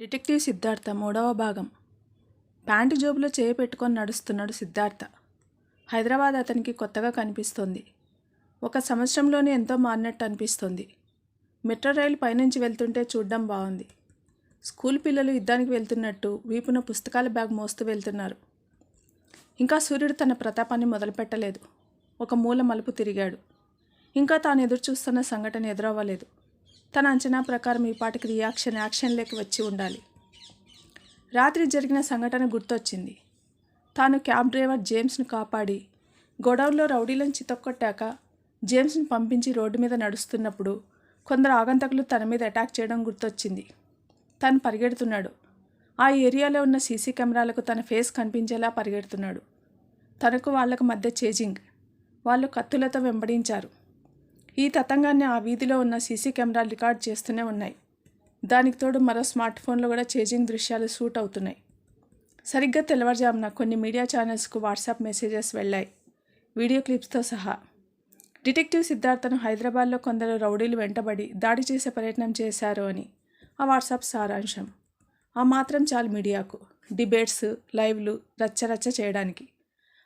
Detective Siddhartha మూడవ భాగం. Pant జోబులో చేయి పెట్టుకొని నడుస్తున్నాడు సిద్ధార్థ. హైదరాబాద్ అతనికి కొత్తగా కనిపిస్తోంది. ఒక సంవత్సరంలోనే ఎంతో మారినట్టు అనిపిస్తోంది. మెట్రో రైలు పైనుంచి వెళ్తుంటే చూడ్డం బాగుంది స్కూల్ పిల్లలు యుద్ధానికి వెళ్తున్నట్టు వీపున పుస్తకాల బ్యాగ్ మోస్తూ వెళ్తున్నారు. ఇంకా సూర్యుడు తన ప్రతాపాన్ని మొదలుపెట్టలేదు. ఒక మూల మలుపు తిరిగాడు. ఇంకా తాను ఎదురు చూస్తున్న సంఘటన ఎదురవ్వలేదు. తన అంచనా ప్రకారం ఈ పాటికి రియాక్షన్ యాక్షన్లోకి వచ్చి ఉండాలి. రాత్రి జరిగిన సంఘటన గుర్తొచ్చింది. తాను క్యాబ్ డ్రైవర్ జేమ్స్ను కాపాడి గొడవల్లో రౌడీలను చితక్కొట్టాక జేమ్స్ను పంపించి రోడ్డు మీద నడుస్తున్నప్పుడు కొందరు ఆగంతకులు తన మీద అటాక్ చేయడం గుర్తొచ్చింది. తను పరిగెడుతున్నాడు. ఆ ఏరియాలో ఉన్న సీసీ కెమెరాలకు తన ఫేస్ కనిపించేలా పరిగెడుతున్నాడు. తనకు వాళ్ళకు మధ్య చేజింగ్. వాళ్ళు కత్తులతో వెంబడించారు. ఈ తతంగాన్ని ఆ వీధిలో ఉన్న సీసీ కెమెరాలు రికార్డ్ చేస్తూనే ఉన్నాయి. దానికి తోడు మరో స్మార్ట్ ఫోన్లో కూడా చేజింగ్ దృశ్యాలు షూట్ అవుతున్నాయి. సరిగ్గా తెల్లవారుజామున కొన్ని మీడియా ఛానల్స్కు వాట్సాప్ మెసేజెస్ వెళ్ళాయి. వీడియో క్లిప్స్తో సహా. డిటెక్టివ్ సిద్ధార్థను హైదరాబాద్లో కొందరు రౌడీలు వెంటబడి దాడి చేసే ప్రయత్నం చేశారు అని ఆ వాట్సాప్ సారాంశం. ఆ మాత్రం చాలు మీడియాకు. డిబేట్స్ లైవ్లు రచ్చరచ్చ చేయడానికి.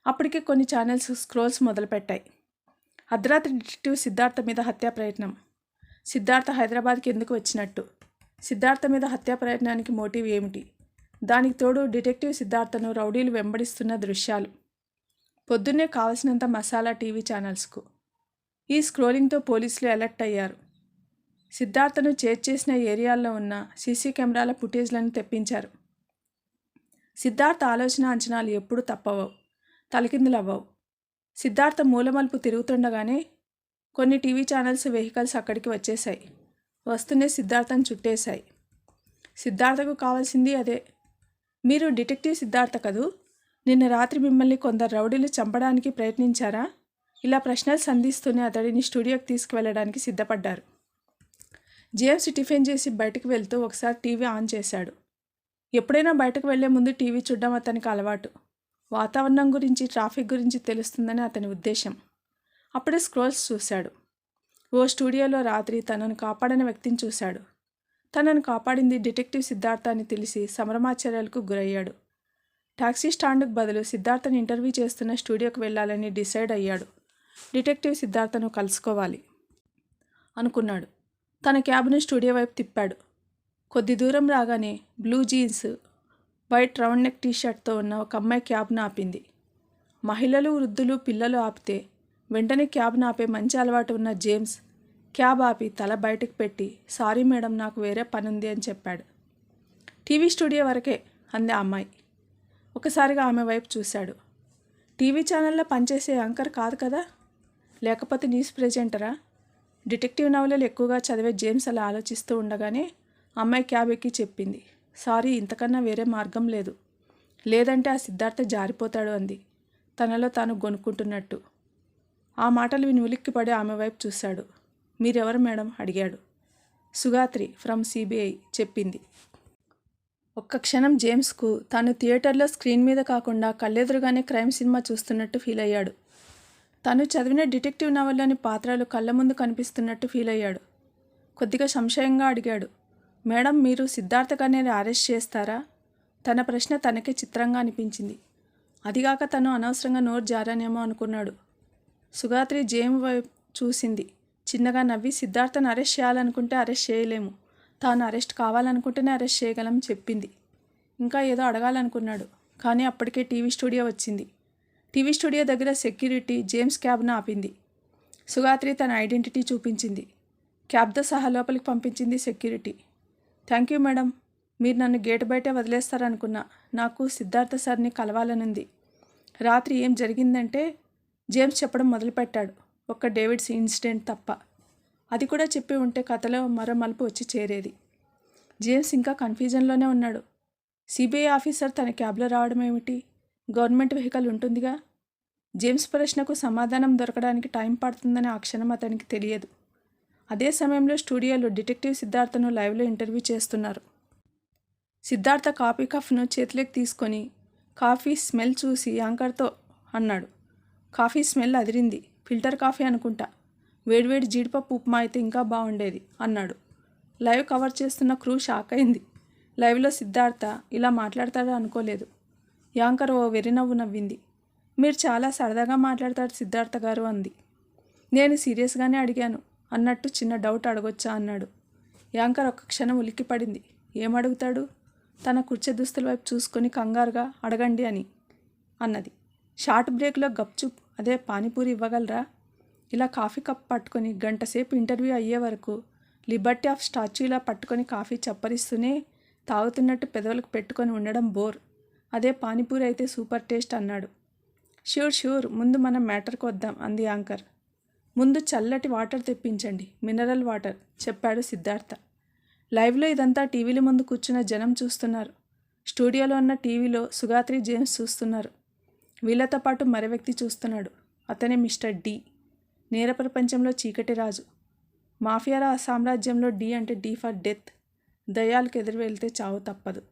అప్పటికే కొన్ని ఛానల్స్ స్క్రోల్స్ మొదలుపెట్టాయి. అర్ధరాత్రి డిటెక్టివ్ సిద్ధార్థ మీద హత్యా ప్రయత్నం. సిద్ధార్థ హైదరాబాద్కి ఎందుకు వచ్చినట్టు? సిద్ధార్థ మీద హత్యా ప్రయత్నానికి మోటివ్ ఏమిటి? దానికి తోడు డిటెక్టివ్ సిద్ధార్థను రౌడీలు వెంబడిస్తున్న దృశ్యాలు. పొద్దున్నే కావలసినంత మసాలా టీవీ ఛానల్స్కు. ఈ స్క్రోలింగ్తో పోలీసులు అలర్ట్ అయ్యారు. సిద్ధార్థను చేర్చేసిన ఏరియాల్లో ఉన్న సీసీ కెమెరాల ఫుటేజ్లను తెప్పించారు. సిద్ధార్థ ఆలోచన అంచనాలు ఎప్పుడూ తప్పవవు తలకిందులవ్వవు. సిద్ధార్థ మూలమలుపు తిరుగుతుండగానే కొన్ని టీవీ ఛానల్స్ వెహికల్స్ అక్కడికి వచ్చేశాయి. వస్తూనే సిద్ధార్థను చుట్టేశాయి. సిద్ధార్థకు కావాల్సింది అదే. మీరు డిటెక్టివ్ సిద్ధార్థ కదూ? నిన్న రాత్రి మిమ్మల్ని కొందరు రౌడీలు చంపడానికి ప్రయత్నించారా? ఇలా ప్రశ్నలు సంధిస్తూనే అతడిని స్టూడియోకి తీసుకువెళ్ళడానికి సిద్ధపడ్డారు. జేమ్స్ టిఫిన్ చేసి బయటకు వెళ్తూ ఒకసారి టీవీ ఆన్ చేశాడు. ఎప్పుడైనా బయటకు వెళ్ళే ముందు టీవీ చూడడం అతనికి అలవాటు. వాతావరణం గురించి ట్రాఫిక్ గురించి తెలుస్తుందని అతని ఉద్దేశం. అప్పుడే స్క్రోల్స్ చూశాడు. ఓ స్టూడియోలో రాత్రి తనను కాపాడిన వ్యక్తిని చూశాడు. తనను కాపాడింది డిటెక్టివ్ సిద్ధార్థ అని తెలిసి సంభ్రమాచర్యాలకు గురయ్యాడు. టాక్సీ స్టాండ్కు బదులు సిద్ధార్థను ఇంటర్వ్యూ చేస్తున్న స్టూడియోకి వెళ్ళాలని డిసైడ్ అయ్యాడు. డిటెక్టివ్ సిద్ధార్థను కలుసుకోవాలి అనుకున్నాడు. తన క్యాబ్ను స్టూడియో వైపు తిప్పాడు. కొద్ది దూరం రాగానే blue jeans white round neck టీషర్ట్తో ఉన్న ఒక అమ్మాయి క్యాబ్ను ఆపింది మహిళలు వృద్ధులు పిల్లలు ఆపితే వెంటనే క్యాబ్ను ఆపే మంచి అలవాటు ఉన్న జేమ్స్ క్యాబ్ ఆపి తల బయటకు పెట్టి సారీ మేడం నాకు వేరే పని ఉంది అని చెప్పాడు. టీవీ స్టూడియో వరకే అంది ఆ అమ్మాయి. ఒకసారిగా ఆమె వైపు చూశాడు. టీవీ ఛానల్లో పనిచేసే యాంకర్ కాదు కదా? లేకపోతే న్యూస్ ప్రెజెంటరా? డిటెక్టివ్ నవలలు ఎక్కువగా చదివే జేమ్స్ అలా ఆలోచిస్తూ ఉండగానే అమ్మాయి క్యాబ్ ఎక్కి చెప్పింది. సారీ ఇంతకన్నా వేరే మార్గం లేదు. లేదంటే ఆ సిద్ధార్థ జారిపోతాడు అంది. తనలో తాను గొనుక్కుంటున్నట్టు ఆ మాటలు విని ఉలిక్కిపడి ఆమె వైపు చూశాడు. మీరెవరు మేడం? అడిగాడు. సుగాత్రి ఫ్రమ్ సిబిఐ చెప్పింది. ఒక్క క్షణం జేమ్స్కు తాను థియేటర్లో స్క్రీన్ మీద కాకుండా కళ్ళెదురుగానే క్రైమ్ సినిమా చూస్తున్నట్టు ఫీల్ అయ్యాడు. తను చదివిన డిటెక్టివ్ నవల్లోని పాత్రలు కళ్ళ ముందు కనిపిస్తున్నట్టు ఫీల్ అయ్యాడు. కొద్దిగా సంశయంగా అడిగాడు. మేడం మీరు సిద్ధార్థ గారిని అరెస్ట్ చేస్తారా? తన ప్రశ్న తనకే చిత్రంగా అనిపించింది. అదిగాక తను అనవసరంగా నోరు జారానేమో అనుకున్నాడు. సుగాత్రి జేమ్ వైపు చూసింది. చిన్నగా నవ్వి సిద్ధార్థను అరెస్ట్ చేయాలనుకుంటే అరెస్ట్ చేయలేము. తాను అరెస్ట్ కావాలనుకుంటేనే అరెస్ట్ చేయగలం చెప్పింది. ఇంకా ఏదో అడగాలనుకున్నాడు. కానీ అప్పటికే టీవీ స్టూడియో వచ్చింది. టీవీ స్టూడియో దగ్గర సెక్యూరిటీ జేమ్స్ క్యాబ్ను ఆపింది. సుగాత్రి తన ఐడెంటిటీ చూపించింది. క్యాబ్తో సహా లోపలికి పంపించింది సెక్యూరిటీ. Thank you madam. మీరు నన్ను గేట్ బయటే వదిలేస్తారనుకున్నా నాకు సిద్ధార్థ సార్ని కలవాలనుంది. రాత్రి ఏం జరిగిందంటే జేమ్స్ చెప్పడం మొదలుపెట్టాడు. ఒక్క డేవిడ్స్ ఇన్సిడెంట్ తప్ప. అది కూడా చెప్పి ఉంటే కథలో మరో మలుపు వచ్చి చేరేది. జేమ్స్ ఇంకా కన్ఫ్యూజన్లోనే ఉన్నాడు. సిబిఐ ఆఫీసర్ తన క్యాబ్లో రావడం ఏమిటి? గవర్నమెంట్ వెహికల్ ఉంటుందిగా? జేమ్స్ ప్రశ్నకు సమాధానం దొరకడానికి టైం పడుతుందని ఆ క్షణం అతనికి తెలియదు. అదే సమయంలో స్టూడియోలో డిటెక్టివ్ సిద్ధార్థను లైవ్లో ఇంటర్వ్యూ చేస్తున్నారు. సిద్ధార్థ కాఫీ కఫ్ను చేతిలోకి తీసుకొని కాఫీ స్మెల్ చూసి యాంకర్తో అన్నాడు. కాఫీ స్మెల్ అదిరింది. ఫిల్టర్ కాఫీ అనుకుంటా. వేడివేడి జీడిపప్పు ఉప్మా అయితే ఇంకా బాగుండేది అన్నాడు. లైవ్ కవర్ చేస్తున్న క్రూ షాక్ అయింది. లైవ్లో సిద్ధార్థ ఇలా మాట్లాడతాడు అనుకోలేదు. యాంకర్ ఓ వెరినవ్వు నవ్వింది. మీరు చాలా సరదాగా మాట్లాడతాడు సిద్ధార్థ గారు అంది. నేను సీరియస్గానే అడిగాను. అన్నట్టు చిన్న డౌట్ అడగొచ్చా అన్నాడు. యాంకర్ ఒక్క క్షణం ఉలిక్కిపడింది. ఏమడుగుతాడు? తన కుర్చీ దుస్తుల వైపు చూసుకొని కంగారుగా అడగండి అని అన్నది. షార్ట్ బ్రేక్లో గప్చుప్ అదే పానీపూరి ఇవ్వగలరా? ఇలా కాఫీ కప్ పట్టుకొని గంట సేపు ఇంటర్వ్యూ అయ్యే వరకు లిబర్టీ ఆఫ్ స్టాచ్యూలా పట్టుకొని కాఫీ చప్పరిస్తూనే తాగుతున్నట్టు పెదవులకు పెట్టుకొని ఉండడం బోర్. అదే పానీపూరి అయితే సూపర్ టేస్ట్ అన్నాడు. ష్యూర్ ష్యూర్ ముందు మనం మ్యాటర్కి వద్దాం అంది యాంకర్. ముందు చల్లటి వాటర్ తెప్పించండి. మినరల్ వాటర్ చెప్పాడు సిద్ధార్థ. లైవ్లో ఇదంతా టీవీల ముందు కూర్చున్న జనం చూస్తున్నారు. స్టూడియోలో ఉన్న టీవీలో సుగాత్రి జేమ్స్ చూస్తున్నారు. వీళ్ళతో పాటు మరో వ్యక్తి చూస్తున్నాడు. అతనే మిస్టర్ డి. నేర ప్రపంచంలో చీకటి రాజు. మాఫియారా సామ్రాజ్యంలో డి అంటే డి ఫర్ డెత్. దయాలకు ఎదురు వెళ్తే చావు తప్పదు.